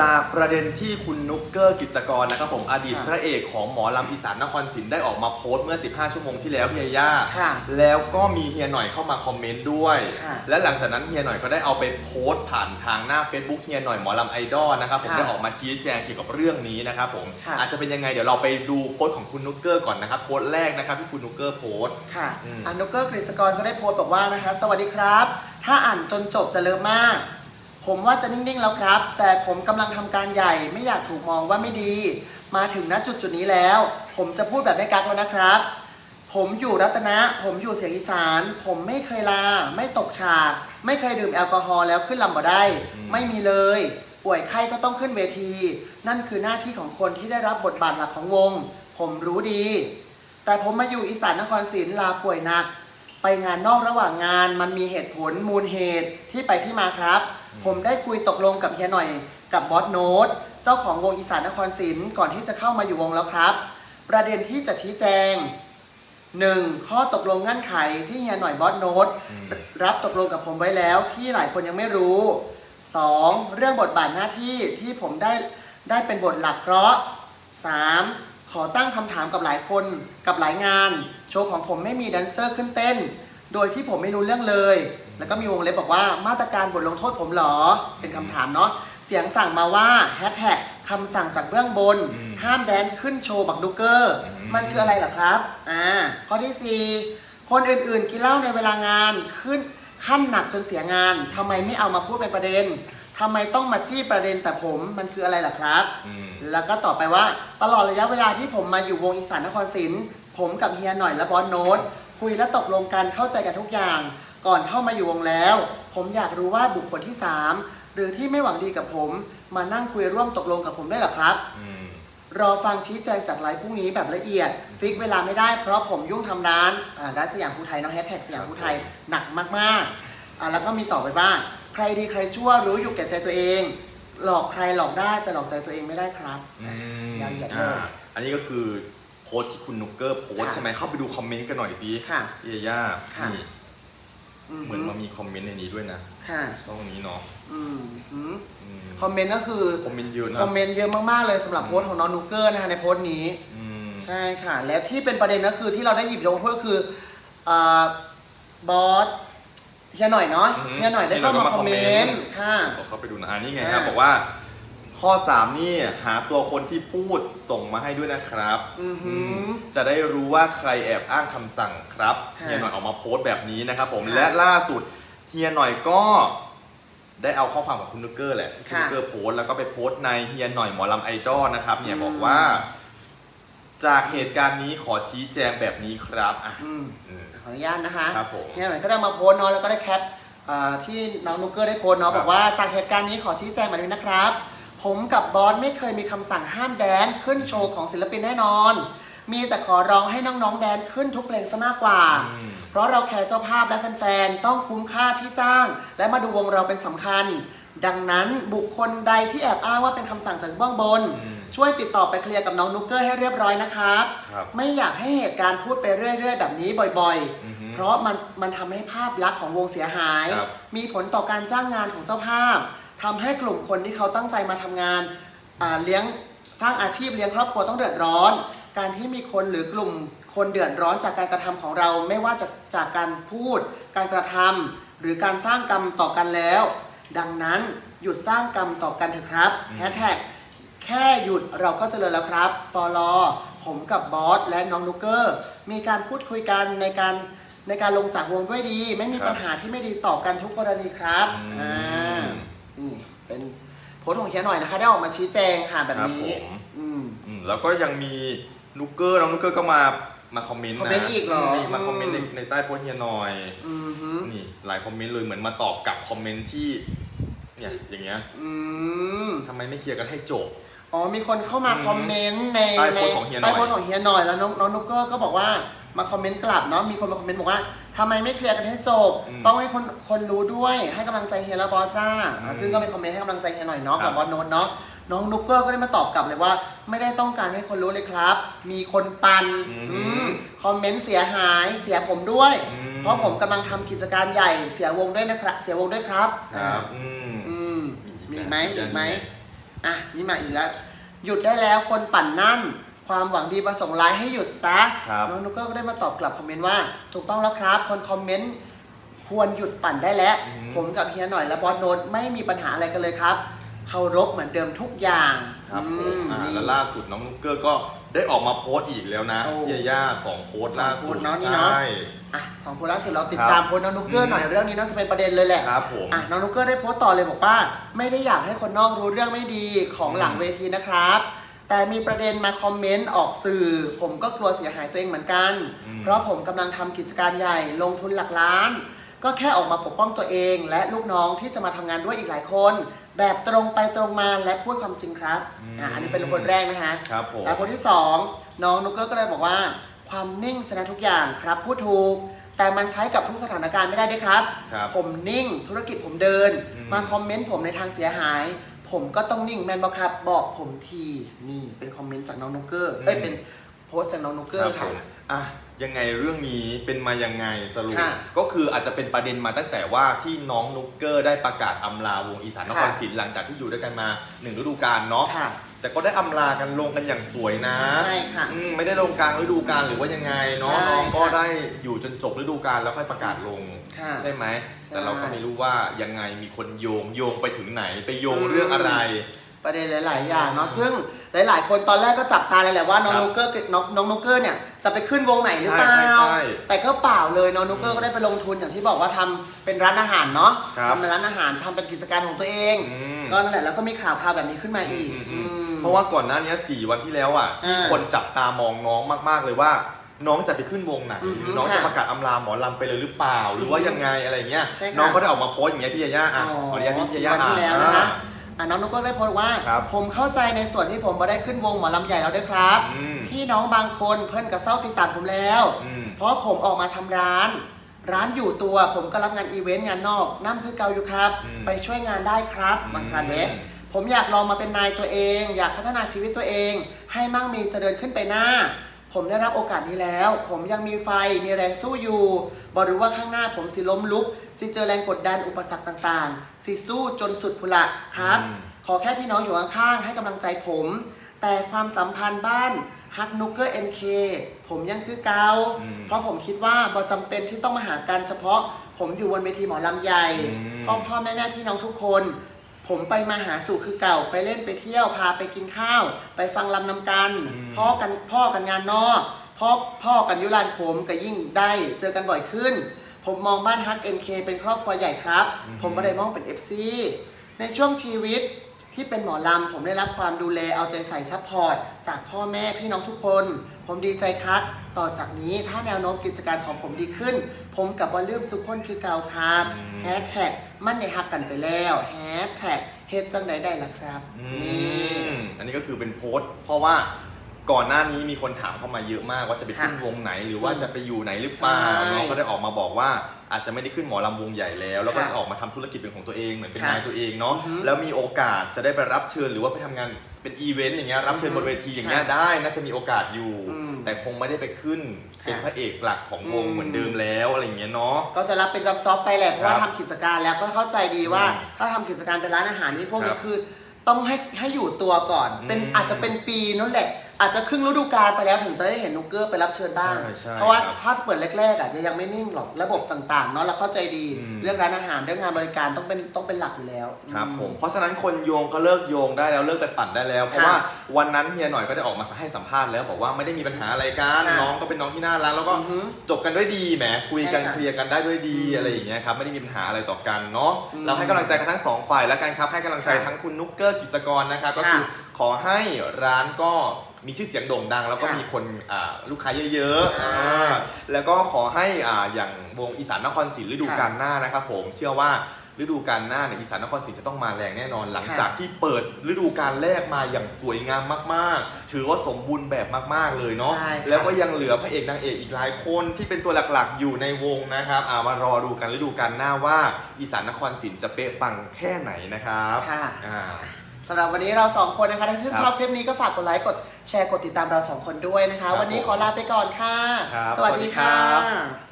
จากประเด็นที่คุณนุกเกอร์กิษกรนะครับผมอดีตค่ะพระเอกของหมอลำอีสานนครศรีได้ออกมาโพสต์เมื่อ 15 ชั่วโมงที่แล้วพี่ยาย่าค่ะแล้วก็มีเฮียหน่อยเข้ามาคอมเมนต์ด้วย ค่ะ และหลังจากนั้นเฮียหน่อยก็ได้เอาไปโพสต์ผ่านทางหน้า Facebook เฮียหน่อยหมอลำไอดอลนะครับผมค่ะได้ออกมาชี้แจงเกี่ยวกับเรื่องนี้นะครับผมค่ะ อาจจะเป็นยังไงเดี๋ยวเราไปดูโพสต์ของคุณนุกเกอร์ก่อนนะครับโพสต์แรกนะครับที่คุณนุกเกอร์โพสต์ ค่ะอืม อันนุกเกอร์กฤษกรก็ได้โพสต์บอกว่านะคะ สวัสดีครับ ถ้าอ่านจนจบจะเลิฟมาก ผมว่าจะนิ่งๆแล้วครับ แต่ผมกำลังทำการใหญ่ไม่อยากถูกมองว่าไม่ดี มาถึงณจุดจุดๆนี้แล้ว ผมจะพูดแบบไม่กักแล้วนะครับ ผมอยู่รัตนะ ผมอยู่เสียงอีสาน ผมไม่เคยลา ไม่ตกฉาก ไม่เคยดื่มแอลกอฮอล์แล้วขึ้นลำบ่ได้อืมไม่มีเลย ป่วยไข้ก็ต้องขึ้นเวที นั่นคือหน้าที่ของคนที่ได้รับบทบาทหลักของวง ผมรู้ดี แต่ผมมาอยู่อีสานนครศรีลาป่วยหนัก ไปงานนอกระหว่างงาน มันมีเหตุผลมูลเหตุที่ไปที่มาครับ ผมได้คุยตกลงกับเฮียหน่อย กับบอสโน้ตเจ้าของวงอีสานนครศรีลก่อนที่จะเข้ามาอยู่วงแล้วครับ ประเด็นที่จะชี้แจง 1. ข้อตกลงเงื่อนไขที่เฮียหน่อยบอสโน้ตอืมรับตกลงกับผมไว้แล้ว ที่หลายคนยังไม่รู้ 2. เรื่องบทบาทหน้าที่ที่ผมได้ได้เป็นบทหลักเพราะ 3. ขอตั้งคำถามกับหลายคนกับหลายงาน โชว์ของผมไม่มีแดนเซอร์ขึ้นเต้น โดยที่ผมไม่รู้เรื่องเลย แล้วก็มีวงเล็บบอกว่ามาตรการบทลงโทษผมเหรอ เป็นคำถามเนาะเสียงสั่งมาว่าแฮชแท็กคำสั่งจากเบื้องบน อืมห้ามแดนขึ้นโชว์บักดูเกอร์ อืม มันคืออะไรเหรอครับอ่าข้อที่4คนอื่นๆกินเหล้าในเวลางานขึ้นขั้นหนักจนเสียงานทำไมไม่เอามาพูดเป็นประเด็น ทำไมต้องมาจี้ประเด็นแต่ผมมันคืออะไรล่ะครับ อืม แล้วก็ต่อไปว่า ตลอดระยะเวลาที่ผมมาอยู่วงอีสานนครศรีผมกับเฮียหน่อยและบอสโน้ตคุยและตกลงกันเข้าใจกันทุกอย่าง ก่อนเข้ามาอยู่วงแล้ว ผมอยากรู้ว่าบุคคลที่ 3 หรือที่ไม่หวังดีกับผม มานั่งคุยร่วมตกลงกับผมได้เหรอครับ อืม รอฟังชี้แจงจากไลฟ์พรุ่งนี้แบบละเอียด ฟิกเวลาไม่ได้เพราะผมยุ่งทำร้านอ่าร้านสยามภูไทยเน้องแฮชแท็กสยามภูไทยหนักมากๆอ่าแล้วก็มีต่อไปว่า ใครดีใครชั่วรู้อยู่แก่ใจตัวเอง หลอกใครหลอกได้แต่หลอกใจตัวเองไม่ได้ครับอืมยาวเหยียดเลอ่ายอันนี้ก็คือโพสต์ที่คุณนุกเกอร์โพสต์ค่ะใช่ไหมเข้าไปดูคอมเมนต์กันหน่อยสิค่ะพี่ยาย่าค่ะ นี่อืเหมือนมามีคอมเมนต์ในนี้ด้วยนะค่ะ ช่องนี้เนาะอืมหืมอืมคอมเมนต์ก็คือ คอมเมนต์เยอะนะ คอมเมนต์เยอะมาก ๆ เลยสำหรับโพสต์ของน้องนูเกอร์นะคะในโพสต์นี้ อืม ใช่ค่ะ แล้วที่เป็นประเด็นก็คือที่เราได้หยิบยกมาพูดก็คืออ่าบอส เฮียหน่อยเนาะเฮียหน่อยได้เข้ามาคอมเมนต์ค่ะ ขอเข้าไปดูนะอ่านี่ไงอ่าครับบอกว่า ข้อ 3 นี่หาตัวคนที่พูดส่งมาให้ด้วยนะครับอือหือือมจะได้รู้ว่าใครแอบอ้างคำสั่งครับค่ะ เฮียหน่อยออกมาโพสต์แบบนี้นะครับผมค่ะและล่าสุดเฮียหน่อยก็ได้เอาข้อความของคุณนุกเกอร์แหละที่คุณค่ะนุกเกอร์โพสต์แล้วก็ไปโพสต์ในเฮียหน่อยหมอลำไอดอลนะครับเนี่ยอืมบอกว่า จากเหตุการณ์นี้ขอชี้แจงแบบนี้ครับอะอืมอืม ขออนุญาตนะคะครับผมเฮียหน่อยก็ได้มาโพสต์เนาะแล้วก็ได้แคปอ่าที่น้องนุกเกอร์ได้โพสต์เนาะครับบอกว่าจากเหตุการณ์นี้ขอชี้แจงแบบนี้นะครับ ผมกับบอสไม่เคยมีคำสั่งห้ามแดนขึ้นโชว์ของศิลปินแน่นอน มีแต่ขอร้องให้น้องๆแดนขึ้นทุกเพลงซะมากกว่า อืม เพราะเราแคร์เจ้าภาพและแฟนๆ ต้องคุ้มค่าที่จ้าง และมาดูวงเราเป็นสำคัญ ดังนั้นบุคคลใดที่แอบอ้างว่าเป็นคำสั่งจากเบื้องบน อืม ช่วยติดต่อไปเคลียร์กับน้องนุกเกอร์ให้เรียบร้อยนะครับ ครับไม่อยากให้เหตุการณ์พูดไปเรื่อยๆ แบบนี้บ่อยอือฮึๆ เพราะมันมันทำให้ภาพลักษณ์ของวงเสียหาย ครับ มีผลต่อการจ้างงานของเจ้าภาพทำให้กลุ่มคนที่เขาตั้งใจมาทำงานอ่าเลี้ยงสร้างอาชีพเลี้ยงครอบครัวต้องเดือดร้อน การที่มีคนหรือกลุ่มคนเดือดร้อนจากการกระทำของเรา ไม่ว่าจะจากการพูด การกระทำหรือการสร้างกรรมต่อกันแล้ว ดังนั้นหยุดสร้างกรรมต่อกันเถอะครับอืมแฮชแท็ก แค่หยุดเราก็เจริญแล้วครับ ปลอผมกับบอสและน้องนุกเกอร์ มีการพูดคุยกันในการในการลงจากวงด้วยดี ไม่มีครับ ปัญหาที่ไม่ดีต่อกันทุกกรณีครับอืมอ่านี่เป็นโพสต์ของเฮียหน่อยนะคะ ได้ออกมาชี้แจงค่ะแบบนี้ ครับผม อืม อืมแล้วก็ยังมีนุกเกอร์น้องนุกเกอร์ก็มามาคอมเมนต์คอมนะเมนต์อีกเหรอ นี่มาคอมเมนต์ในอืมในใต้โพสต์เฮียหน่อย อืมฮึนี่หลายคอมเมนต์เลยเหมือนมาตอบกลับคอมเมนต์ที่เนี่ยอย่างเงี้ยอืม ทำไมไม่เคลียร์กันให้จบ อ๋อมีคนเข้ามาอืมคอมเมนต์ในใต้ในโพสต์ของเฮียหน่อย ใต้โพสต์ของเฮียหน่อยแล้วน้องน้องนุกเกอร์ก็บอกว่ามาคอมเมนต์กลับเนาะมีคนมาคอมเมนต์บอกว่าทำไมไม่เคลียร์กันให้จบ อืมต้องให้คนคนรู้ด้วยให้กำลังใจเฮียและบอสจ้าอืมซึ่งก็เป็นคอมเมนต์ให้กำลังใจเฮียหน่อยเนาะครักับบ บอสโน้ตเนาะน้องนุกเกอร์ก็ได้มาตอบกลับเลยว่า ไม่ได้ต้องการให้คนรู้เลยครับ มีคนปันอืมอืมคอมเมนต์เสียหายเสียผมด้วย อืมเพราะผมกำลังทำกิจการใหญ่เสียวงด้วยนะครับเสียวงด้วยครับ ครับอืม อืมมีอีกไหมมีอีกไหม อะนี่มาอีกแล้ว หยุดได้แล้วคนปั่นนั่น ความหวังดีประสงค์ร้ายให้หยุดซะครับ น้องนุกเกอร์ก็ได้มาตอบกลับคอมเมนต์ว่า ถูกต้องแล้วครับ คนคอมเมนต์ควรหยุดปั่นได้แล้วผมกับเฮียหน่อยและบอสโนตไม่มีปัญหาอะไรกันเลยครับเคารพเหมือนเดิมทุกอย่างครับผอืมอ่านี่ แล้วล่าสุดน้องนุกเกอร์ก็ ได้ออกมาโพสต์อีกแล้วนะโอ้เย่ย่าสองโพสต์ล่าสุดสองโพสต์เนอะนี่เนอะ ใช่ อะสองคนล่าสุดเราติดครับตามโพสต์น้องนุกเกอร์หน่อยอืมเรื่องนี้น่าจะเป็นประเด็นเลยแหละ ครับผม อะน้องนุกเกอร์ได้โพสต์ต่อเลยบอกว่า ไม่ได้อยากให้คนนอกรู้เรื่องไม่ดีของหลังเวทีนะครับ แต่มีประเด็นมาคอมเมนต์ออกสื่อ ผมก็กลัวเสียหายตัวเองเหมือนกัน อืมเพราะผมกำลังทำกิจการใหญ่ลงทุนหลักล้าน ก็แค่ออกมาปกป้องตัวเอง และลูกน้องที่จะมาทำงานด้วยอีกหลายคน แบบตรงไปตรงมาและพูดความจริงครับอะอันนี้เป็นคนแรกนะคะครับผมแล้วคนที่สองน้องนุกเกอร์ก็เลยบอกว่า ความนิ่งชนะทุกอย่างครับพูดถูกแต่มันใช้กับทุกสถานการณ์ไม่ได้ด้วยครับครับผมนิ่งธุรกิจผมเดินอืมมาคอมเมนต์ผมในทางเสียหาย ผมก็ต้องนิ่งแมนบอกครับ บอกผมทีนี่เป็นคอมเมนต์จากน้องนุกเกอร์เอ้ยเป็นโพสต์จากน้องนุกเกอคร์รับผค่ะมอะ ยังไงเรื่องนี้เป็นมายังไงสรุป ค่ะก็คืออาจจะเป็นประเด็นมาตั้งแต่ว่าที่น้องนุกเกอร์ได้ประกาศอำลาวงอีสานนครค่ะศรีหลังจากที่อยู่ด้วยกันมาหนึ่งฤดูกาลเนาะค่ะ แต่ก็ได้อำลากันลงกันอย่างสวยนะใช่ค่ะอืมไม่ได้ลงกลางฤดูกาลหรือว่ายังไงเนาะใช่น้องก็ค่ะได้อยู่จนจบฤดูกาลแล้วค่อยประกาศลง ค่ะใช่ไหมใช่แต่เราก็ไม่รู้ว่ายังไงมีคนโยงโยงไปถึงไหนไปโยงอืม เรื่องอะไร ประเด็นหลาย ๆ อย่างเนาะซึ่งหลาย ๆ คนตอนแรกก็จับตาเลยแหละว่าน้องครับนุกเกอร์น้องน้องนุกเกอร์เนี่ยจะไปขึ้นวงไหนหรือเปล่าใช่ใช่ใช่แต่ก็เปล่าเลยน้องนุกเกอร์ก็ได้ไปลงทุนอย่างที่บอกว่าทำเป็นร้านอาหารเนาะครับทำเป็นร้านอาหารทำเป็นกิจการของตัวเองอืม ก็นั่นแหละแล้วก็มีข่าวคราวแบบนี้ขึ้นมาอีกอืมอืมอืมเพราะว่าก่อนหน้านี้สี่วันที่แล้วอะที่อ่าคนจับตามองน้องมากๆเลยว่า น้องจะไปขึ้นวงไหนอือฮึหรือน้องจะค่ะประกาศอำลาหมอลำไปเลยหรือเปล่า หรือว่ายังไงอะไรเงี้ยใช่ค่ะน้องก็ได้ออกมาโพสต์อย่างเงี้ยพี่ยาย่าอะขออนุญาตพี่สี่ยาย่าวันที่แล้วอ่านะคะ อ่ะน้องนุกเกอร์ได้โพสต์ว่า ครับผมเข้าใจในส่วนที่ผมมาได้ขึ้นวงหมอลำใหญ่แล้วด้วยครับ อืม พี่น้องบางคนเพื่อนกับเศร้าติดตามผมแล้ว อืม เพราะผมออกมาทำร้าน ร้านอยู่ตัวผมก็รับงานอีเวนต์งานนอกน้ำคือเกาอยู่ครับ อืมไปช่วยงานได้ครับอืมบางคันเด็ผมอยากลองมาเป็นนายตัวเอง อยากพัฒนาชีวิตตัวเอง ให้มั่งมีเจริญขึ้นไปหน้า ผมได้รับโอกาสนี้แล้ว ผมยังมีไฟ มีแรงสู้อยู่บรู้ว่าข้างหน้าผมสิล้มลุก สิเจอแรงกดดันอุปสรรคต่างๆ สิสู้จนสุดพุละครับอืมขอแค่พี่น้องอยู่ข้างๆให้กำลังใจผม แต่ความสัมพันธ์บ้านฮักนุกเกอร์เอ็นเคผมยังคือเกาอืมเพราะผมคิดว่าบอจำเป็นที่ต้องมาหากันเฉพาะ ผมอยู่บนเวทีหมอลำใหญ่อืมพ่อพ่อแม่แม่พี่น้องทุกคน ผมไปมาหาสู่คือเก่าไปเล่นไปเที่ยวพาไปกินข้าว ไปฟังลำนำกัน อืม พ่อกันพ่อกันงานนอกพ่อพ่อกันยุรานผมก็ยิ่งได้เจอกันบ่อยขึ้น ผมมองบ้านฮักเอ็นเคเป็นครอบครัวใหญ่ครับ ผมไม่ได้มองเป็น FC ในช่วงชีวิต ที่เป็นหมอลำผมได้รับความดูแลเอาใจใส่ซัพพอร์ตจากพ่อแม่พี่น้องทุกคน ผมดีใจครับ ต่อจากนี้ถ้าแนวโน้มกิจการของผมดีขึ้น ผมกับบอลเลื่อมสุขคนคือเก่าครับอืมแฮชแท็กมั่นในฮักกันไปแล้วแฮชแท็กเฮ็ดจังใดได้ล่ะครับ อืนี่ มอันนี้ก็คือเป็นโพสต์ เพราะว่า ก่อนหน้านี้มีคนถามเข้ามาเยอะมากว่าจะไปขึ้นค่ะวงไหนหรือว่าจะไปอยู่ไหนหรือเปล่าใช่น้องก็ได้ออกมาบอกว่าอาจจะไม่ได้ขึ้นหมอลำวงใหญ่แล้ว แล้วก็ค่ะจะออกมาทำธุรกิจเป็นของตัวเองเหมือนเป็นค่ะนายตัวเองเนาะอือฮึแล้วมีโอกาสจะได้ไปรับเชิญหรือว่าไปทำงานเป็นอีเวนต์อย่างเงี้ยรับเชิญบนเวทีอย่างเงี้ยค่ะได้น่าจะมีโอกาสอยู่ อืมแต่คงไม่ได้ไปขึ้นเป็นค่ะพระเอกหลักของวงอืม เหมือนเดิมแล้วอะไรอย่างเงี้ยเนาะ ก็จะรับเป็นจ็อบๆไปแหละเพราะว่าครับทำกิจการแล้วก็เข้าใจดีว่าอืมถ้าทำกิจการเป็นร้านอาหารนี่พวกครันี้บคือ ต้องให้ให้อยู่ตัวก่อน เป็นอืมอาจจะเป็นปีนั่นแหละ อาจจะครึ่งฤดูกาลไปแล้วถึงจะได้เห็นนุกเกอร์ไปรับเชิญบ้าง ใช่ใช่เพราะว่าครับถ้าเปิดแรกๆอะจะยังไม่นิ่งหรอกระบบต่างๆเนาะเราเข้าใจดี อืม เรื่องร้านอาหารเรื่องงานบริการต้องเป็นต้องเป็นหลักอยู่แล้วครับอืผมเพราะฉะนั้นคนโยงก็เลิกโยงได้แล้วเลิกไปปั่นได้แล้ว เพราะค่ะว่าวันนั้นเฮียหน่อยก็ได้ออกมาให้สัมภาษณ์แล้วบอกว่าไม่ได้มีปัญหาอะไรกันค่ะน้องก็เป็นน้องที่น่ารักแล้วก็อือฮึ จบกันด้วยดีแหมคุยกันใช่ค่ะเคลียร์กันได้ด้วยดีอืมอะไรอย่างเงี้ยครับไม่ได้มีปัญหาอะไรต่อกันเนาะอืมเราให้กำลังใจกันทั้งสองฝ่ายแล้วกันครับให้กำลังใจค่ะทั้งคุณนุกเกอร์กิจกรนะครับก็ค่ะคือขอให้ร้านก็ มีชื่อเสียงโด่งดัง แล้วก็ค่ะมีคนอ่าลูกค้าเยอะๆใช่อ่าแล้วก็ขอให้อ่าอย่างวงอีสานนครศรีฤดูกาลหน้านะครับผมเชื่อว่าฤดูกาลหน้าเนี่ยอีสานนครศรีจะต้องมาแรงแน่นอน หลังค่ะจากที่เปิดฤดูกาลแรกมาอย่างสวยงามมากๆ ถือว่าสมบูรณ์แบบมากๆเลยเนาะใช่ค่ะ แล้วก็ยังเหลือพระเอกนางเอกอีกหลายคนที่เป็นตัวหลักๆ อยู่ในวงนะครับอ่ามารอดูกันฤดูกาลหน้าว่าอีสานนครศรีจะเป๊ะปังแค่ไหนนะครับค่ะ อ่า สำหรับวันนี้เราสองคนนะคะถ้าชื่นครับชอบคลิปนี้ก็ฝากกดไลค์กดแชร์กดติดตามเราสองคนด้วยนะคะครับวันนี้ขอลาไปก่อนค่ะ ครับสวัสสวัสดีดีครั ค่ะบ